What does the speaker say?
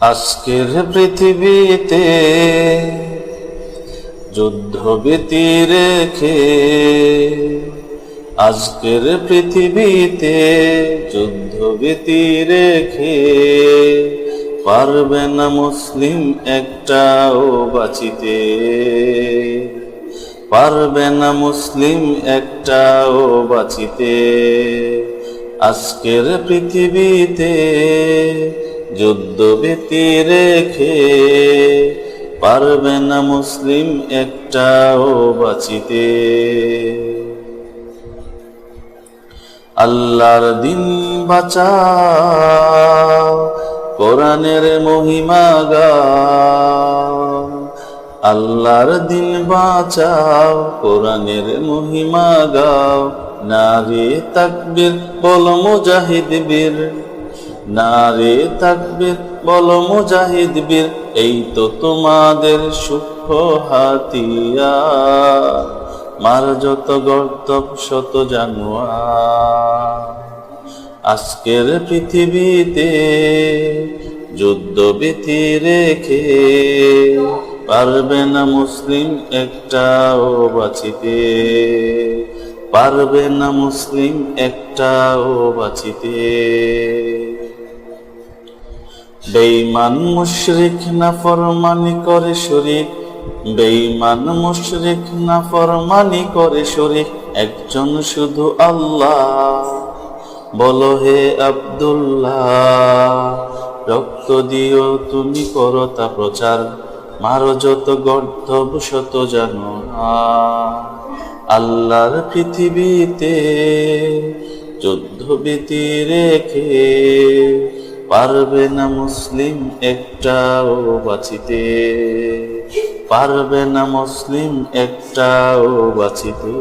আজকের পৃথিবীতে যুদ্ধ ভীতি রেখে, আজকের পৃথিবীতে যুদ্ধ ভীতি রেখে, পারবে না মুসলিম একটাও বাঁচিতে। পারবে না মুসলিম একটাও বাঁচিতে। আজকের পৃথিবীতে যুদ্ধ ভীতি রেখে পারবে না মুসলিম একটাও বাঁচিতে। আল্লাহর দিন বাঁচাও, কোরআনের মহিমা গাও। আল্লাহর দিন বাঁচাও, কোরআনের মহিমা গাও। নারী তাকবীর বল মুজাহিদ বীর। নারে তাকবীর বল মুজাহিদ এই তো তোমাদের সূক্ষ্ম হাতিয়া মার যত গর্তব, শত জানুয়া আজকের পৃথিবীতে যুদ্ধ ভীতি রেখে পারবে না মুসলিম একটাও বাঁচিতে। পারবে না মুসলিম একটাও বাঁচিতে। বেঈমান মুশরিক না ফরমানি করে শরিক, বেঈমান মুশরিক না ফরমানি করে শরিক, একজন শুধু আল্লাহ। বলো হে আব্দুল্লাহ, রক্ত দিও তুমি করো তা প্রচার, মারো যত গর্ধব শত জানো আল্লাহর পৃথিবীতে যুদ্ধ রেখে পারবে না মুসলিম একটাও বাঁচিতে। পারবে না মুসলিম একটাও বাঁচিতে।